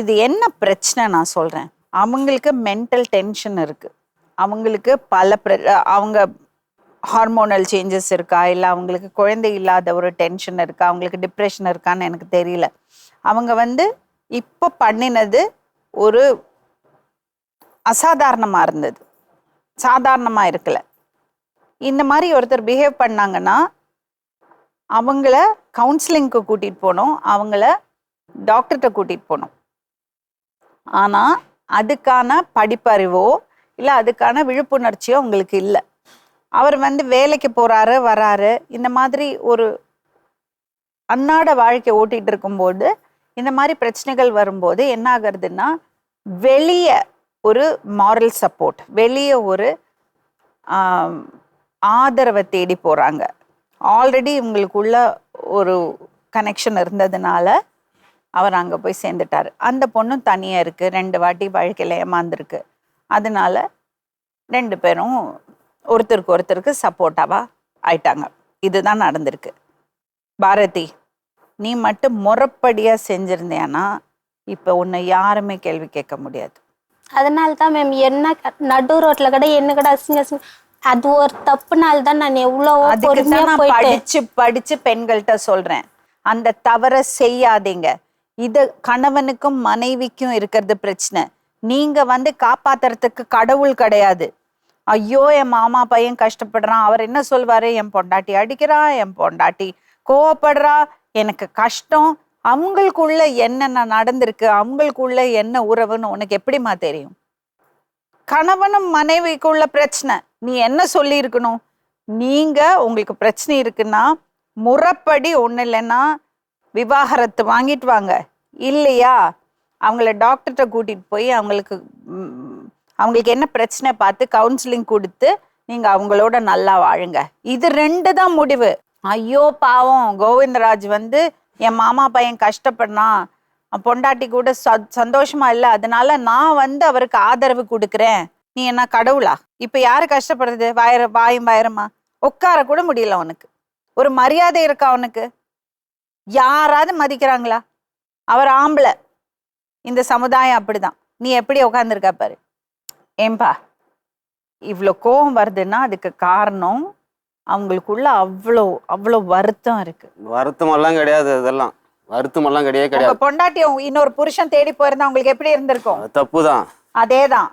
இது என்ன பிரச்சனை நான் சொல்கிறேன் அவங்களுக்கு மென்டல் டென்ஷன் இருக்குது அவங்களுக்கு பல பிர- அவங்க ஹார்மோனல் சேஞ்சஸ் இருக்கா? இல்லை அவங்களுக்கு குழந்தை இல்லாத ஒரு டென்ஷன் இருக்கா? அவங்களுக்கு டிப்ரெஷன் இருக்கான்னு எனக்கு தெரியல. அவங்க வந்து இப்போ பண்ணினது ஒரு அசாதாரணமாக இருந்தது. சாதாரணமாக இருக்கல. இந்த மாதிரி ஒருத்தர் பிஹேவ் பண்ணாங்கன்னா அவங்கள கவுன்சிலிங்க்கு கூட்டிகிட்டு போகணும் அவங்கள டாக்டர்கிட்ட கூட்டிகிட்டு போகணும் ஆனால் அதுக்கான படிப்பறிவோ இல்லை அதுக்கான விழிப்புணர்ச்சியோ உங்களுக்கு இல்லை. அவர் வந்து வேலைக்கு போகிறாரு வராரு. இந்த மாதிரி ஒரு அன்னாட வாழ்க்கை ஓட்டிகிட்டு இருக்கும்போது இந்த மாதிரி பிரச்சனைகள் வரும்போது என்ன ஆகுறதுன்னா வெளியே ஒரு மாரல் சப்போர்ட் வெளியே ஒரு ஆதரவை தேடி போகிறாங்க ஆல்ரெடி இவங்களுக்குள்ள ஒரு கனெக்ஷன் இருந்ததுனால அவர் அங்கே போய் சேர்ந்துட்டார். அந்த பொண்ணும் தனியாக இருக்குது ரெண்டு வாட்டி வாழ்க்கையில் ஏமாந்துருக்கு. அதனால ரெண்டு பேரும் ஒருத்தருக்கு ஒருத்தருக்கு சப்போர்ட்டாவாக ஆயிட்டாங்க. இதுதான் நடந்திருக்கு. பாரதி நீ மட்டும் முறைப்படியாக செஞ்சிருந்தேன்னா இப்போ உன்னை யாருமே கேள்வி கேட்க முடியாது. அதனால தான் மேம் என்ன நடு ரோட்ல கூட என்ன கூட அசிங்க அசிங்க அது ஒரு தப்புனால தான் நான் எவ்வளவோ அதுக்கு தான் நான் படிச்சு படிச்சு பெண்கள்கிட்ட சொல்றேன். அந்த தவறை செய்யாதீங்க. இது கணவனுக்கும் மனைவிக்கும் இருக்கிறது பிரச்சனை. நீங்க வந்து காப்பாத்துறதுக்கு கடவுள் கிடையாது. ஐயோ என் மாமா பையன் கஷ்டப்படுறான். அவர் என்ன சொல்வாரு? என் பொண்டாட்டி அடிக்கிறா என் பொண்டாட்டி கோவப்படுறா. எனக்கு கஷ்டம். அவங்களுக்குள்ள என்னென்ன நடந்திருக்கு? அவங்களுக்குள்ள என்ன உறவுன்னு உனக்கு எப்படிம்மா தெரியும்? கணவனும் மனைவிக்குள்ள பிரச்சனை. நீ என்ன சொல்லியிருக்கணும்? நீங்க உங்களுக்கு பிரச்சனை இருக்குன்னா முறைப்படி ஒன்றும் இல்லைன்னா விவாகரத்து வாங்கிட்டு வாங்க. இல்லையா? அவங்கள டாக்டர்கிட்ட கூட்டிகிட்டு போய் அவங்களுக்கு அவங்களுக்கு என்ன பிரச்சனை பார்த்து கவுன்சிலிங் கொடுத்து நீங்கள் அவங்களோட நல்லா வாழுங்க. இது ரெண்டு தான் முடிவு. ஐயோ பாவம். கோவிந்தராஜ் வந்து என் மாமா பையன் கஷ்டப்படுறான். பொண்டாட்டி கூட சந்தோஷமா இல்லை. அதனால நான் வந்து அவருக்கு ஆதரவு கொடுக்குறேன். நீ என்ன கடவுளா? இப்போ யாரு கஷ்டப்படுறது? வயர வாயும் வாயிரமா? உட்கார கூட முடியல அவனுக்கு. ஒரு மரியாதை இருக்கா அவனுக்கு? யாராவது மதிக்கிறாங்களா? அவர் ஆம்பளை. இந்த சமுதாயம் அப்படிதான். நீ எப்படி உட்காந்துருக்க பாரு. ஏம்பா இவ்வளோ கோவம் வருதுன்னா அதுக்கு காரணம் அவங்களுக்குள்ள அவ்வளோ அவ்வளோ வருத்தம் இருக்கு. வருத்தமெல்லாம் கிடையாது இதெல்லாம் வருத்தமெல்லாம் கிடையவே உங்க கிடையாது. பொண்டாட்டி இன்னொரு புருஷன் தேடி போயிருந்தா உங்களுக்கு எப்படி இருந்திருக்கும்? அது தப்பு தான் அதேதான்.